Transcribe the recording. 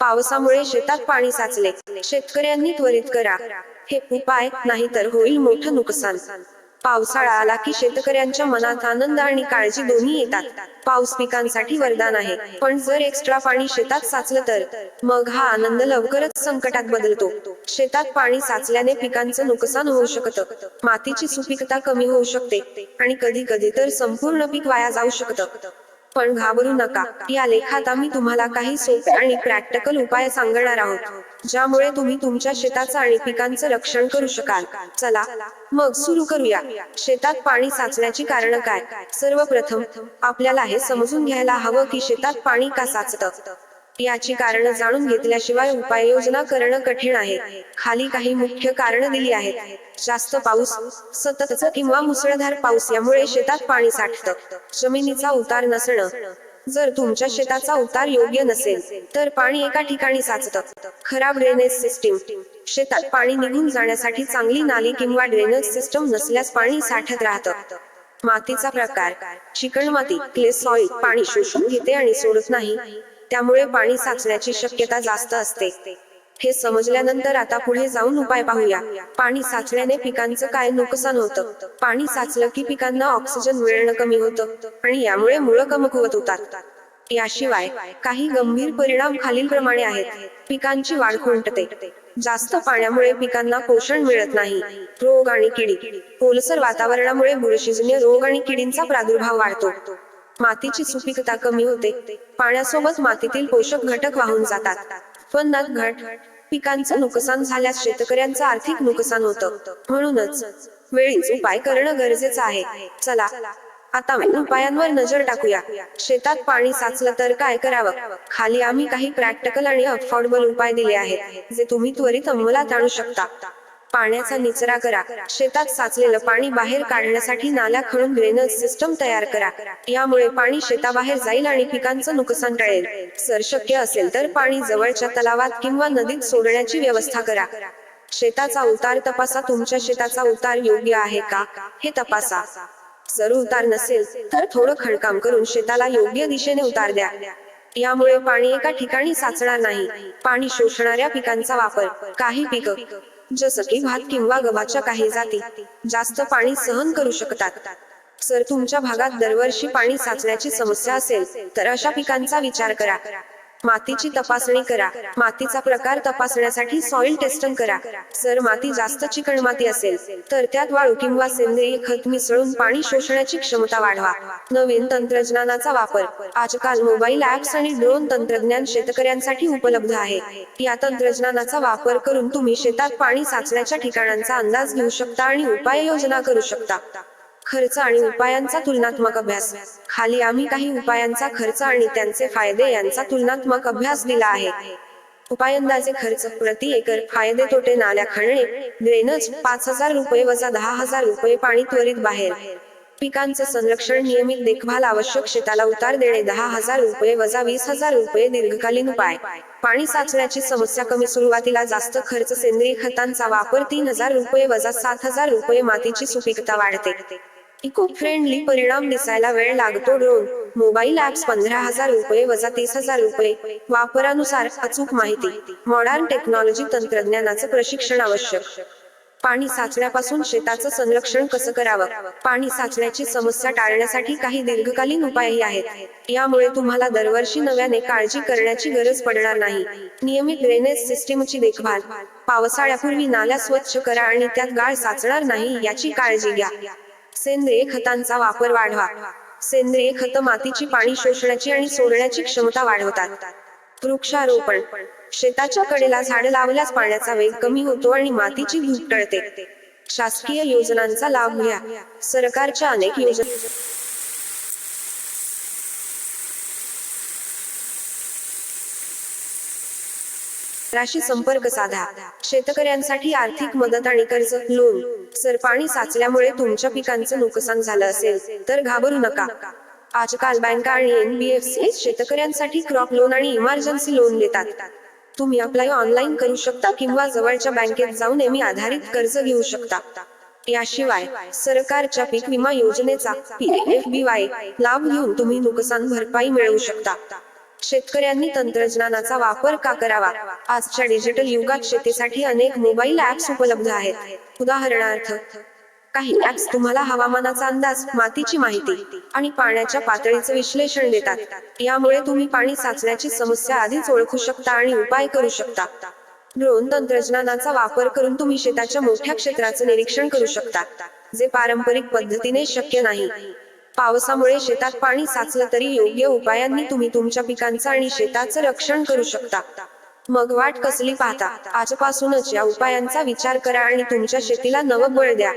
पावसामुळे शेतात पाणी साचले. शेतकऱ्यांनी त्वरित करा. हे उपाय नाही तर होईल मोठं नुकसान. पावसाळा आला की शेतकऱ्यांच्या मनात आनंद आणि काळजी दोन्ही येतात. पाऊस पिकांसाठी वरदान आहे. पण जर एक्स्ट्रा पाणी शेतात साचलं तर? मग हा आनंद लवकरच संकटात बदलतो. शेतात पाणी साचल्याने पिकांचं नुकसान होऊ शकतं. मातीची सुपीकता कमी होऊ शकते. आणि कधी कधी तर संपूर्ण पीक वाया जाऊ शकतं. पण घाबरू नका. या लेखात आम्ही तुम्हाला काही सोपे आणि प्रॅक्टिकल उपाय सांगणार आहोत ज्यामुळे तुम्ही तुमच्या शेताचं आणि पिकांचं रक्षण करू शकाल. चला मग सुरू करूया. शेतात पाणी साचण्याची कारण काय? सर्वप्रथम आपल्याला हे समजून घ्यायला हवं की शेतात पाणी का साचतं? याची कारण जाणून घेतल्याशिवाय उपाययोजना करणं कठीण आहे. खाली काही मुख्य कारण दिली आहेत. जास्त पाऊस सततच किंवा मुसळधार पाऊस यामुळे शेतात पाणी साठतं. जमिनीचा उतार नसणं. जर तुमच्या शेताचा उतार योग्य नसेल तर पाणी एका ठिकाणी साचतं. खराब ड्रेनेज सिस्टीम. शेतात पाणी निघून जाण्यासाठी चांगली नाली किंवा ड्रेनेज सिस्टम नसल्यास पाणी साठत राहतं. मातीचा प्रकार. चिकण माती क्ले सॉइल पाणी शोषून घेते आणि सोडत नाही. त्यामुळे पाणी साचण्याची शक्यता जास्त असते. हे समजल्यानंतर आता पुढे जाऊन उपाय पाहूया. पाणी साचल्याने पिकांचं काय नुकसान होतं? पाणी साचलं की पिकांना ऑक्सिजन मिळणं कमी होतं आणि यामुळे मुळं कमकुवत होतात. याशिवाय काही गंभीर परिणाम खालील प्रमाणे आहेत. पिकांची वाढ खुंटते. जास्त पाण्यामुळे पिकांना पोषण मिळत नाही. रोग आणि किडी. ओलसर वातावरणामुळे बुरशीजन्य रोग आणि किडींचा प्रादुर्भाव वाढतो. मातीची सुपीकता कमी होते. पाण्यासोबत मातीतील पोषक घटक वाहून जातात. उत्पन्नात घट पिकांचं नुकसान झाल्यास शेतकऱ्यांचं आर्थिक नुकसान होतं. म्हणूनच वेळीच उपाय करणं गरजेचं आहे. चला आता उपायांवर नजर टाकूया. शेतात पाणी साचलं तर काय करावं? खाली आम्ही काही प्रॅक्टिकल आणि अफोर्डेबल उपाय दिले आहेत जे तुम्ही त्वरित अंमलात आणू शकता. पाण्याचा निचरा करा. शेतात साचलेलं पाणी बाहेर काढण्यासाठी नाल्या खणून ड्रेनेज सिस्टम तयार करा. यामुळे पाणी शेताबाहेर जाईल आणि पिकांचं नुकसान टळेल. जर शक्य असेल तर पाणी जवळच्या तलावात किंवा नदीत सोडण्याची व्यवस्था करा. शेताचा उतार तपासा. तुमच्या शेताचा उतार योग्य आहे का? हे तपासा. जर उतार नसेल तर थोडं खडकाम करून शेताला योग्य दिशेने उतार द्या. यामुळे पाणी एका ठिकाणी साचणार नाही. पाणी शोषणाऱ्या पिकांचा वापर काही पिकं जसं की भात किंवा गव्हाच्या काही जाती जास्त पाणी सहन करू शकतात. जर तुमच्या भागात दरवर्षी पाणी साचण्याची समस्या असेल तर अशा पिकांचा विचार करा. मातीची तपासणी करा. मातीचा प्रकार तपासण्यासाठी सॉइल टेस्टिंग करा. जर माती जास्त चिकण माती असेल तर त्यात वाळू किंवा सेंद्रिय खत मिसळून पाणी शोषण्याची क्षमता वाढवा. नवीन तंत्रज्ञानाचा वापर आजकाल मोबाईल ऍप्स आणि ड्रोन तंत्रज्ञान शेतकऱ्यांसाठी उपलब्ध आहे. या तंत्रज्ञानाचा वापर करून तुम्ही शेतात पाणी साचण्याच्या ठिकाणांचा अंदाज घेऊ शकता आणि उपाययोजना करू शकता. खर्च आणि उपायांचा तुलनात्मक अभ्यास. खाली आम्ही काही उपायांचा खर्च आणि त्यांचे फायदे यांचा तुलनात्मक अभ्यास दिला आहे. उपायंदाचे खर्च प्रति एकर फायदे तोटे नाल्या खणणे ड्रेनेज पाच हजार रुपये वजा दहा हजार रुपये पाणी त्वरित बाहेर. पिकांचे संरक्षण नियमित देखभाल आवश्यक शेताला उतार देणे दहा हजार रुपये वजा वीस हजार रुपये दीर्घकालीन उपाय. पाणी साचण्याची समस्या कमी सुरुवातीला जास्त खर्च सेंद्रिय खतांचा वापर तीन हजार रुपये वजा सात हजार रुपये मातीची सुपीकता वाढते. इको फ्रेंडली परिणाम दिसायला वेळ लागतो ड्रोन मोबाईल ऍप्स पंधरा हजार रुपये वजा तीस हजार रुपये. वापरानुसार अचूक माहिती. मॉडर्न टेक्नॉलॉजी तंत्रज्ञानाचं प्रशिक्षण आवश्यक. पाणी साचण्यापासून शेताचं संरक्षण कसं करावं? पाणी साचण्याची समस्या टाळण्यासाठी काही दीर्घकालीन उपायही आहेत. यामुळे तुम्हाला दरवर्षी नव्याने काळजी करण्याची गरज पडणार नाही. नियमित ड्रेनेज सिस्टीमची देखभाल. पावसाळ्यापूर्वी नाल्या स्वच्छ करा आणि त्यात गाळ साचणार नाही याची काळजी घ्या. सेंद्रिय खतांचा वापर वाढवा. सेंद्रिय खत मातीची पाणी शोषण्याची आणि सोडण्याची क्षमता वाढवतात. वृक्षारोपण. शेताच्या कडेला झाड लावल्यास पाण्याचा वेग कमी होतो आणि मातीची धूप टळते. शासकीय योजनांचा लाभ घ्या. सरकारच्या अनेक योजना राशी संपर्क साधा. शेतकऱ्यांसाठी आर्थिक मदत आणि कर्ज लोन सर पाणी साचल्यामुळे तुमच्या पिकांचं नुकसान झालं असेल तर घाबरू नका. आजकाल बँका आणि एनबीएफसी शेतकऱ्यांसाठी क्रॉप लोन आणि इमर्जन्सी लोन देतात. तुम्ही अप्लाय ऑनलाईन करू शकता किंवा जवळच्या बँकेत जाऊन एमी आधारित कर्ज घेऊ शकता. याशिवाय सरकारच्या पीक विमा योजनेचा लाभ घेऊन तुम्ही नुकसान भरपाई मिळवू शकता. शेतकऱ्यांनी तंत्रज्ञानाचा वापर का करावा? आजच्या डिजिटल युगात शेतीसाठी अनेक मोबाईल ऍप्स उपलब्ध आहेत. उदाहरणार्थ काही ऍप्स तुम्हाला हवामानाचा अंदाज मातीची माहिती आणि पाण्याच्या पातळीचे विश्लेषण देतात. यामुळे तुम्ही पाणी साचण्याची समस्या आधीच ओळखू शकता आणि उपाय करू शकता. ड्रोन तंत्रज्ञानाचा वापर करून तुम्ही शेताच्या मोठ्या क्षेत्राचे निरीक्षण करू शकता जे पारंपरिक पद्धतीने शक्य नाही. पावसामुळे शेतात पाणी साचलं तरी योग्य उपायांनी तुम्ही तुमच्या पिकांचं आणि शेताचं रक्षण करू शकता. मग वाट कसली पाहता? आजपासूनच या उपायांचा विचार करा आणि तुमच्या शेतीला नवं बळ द्या.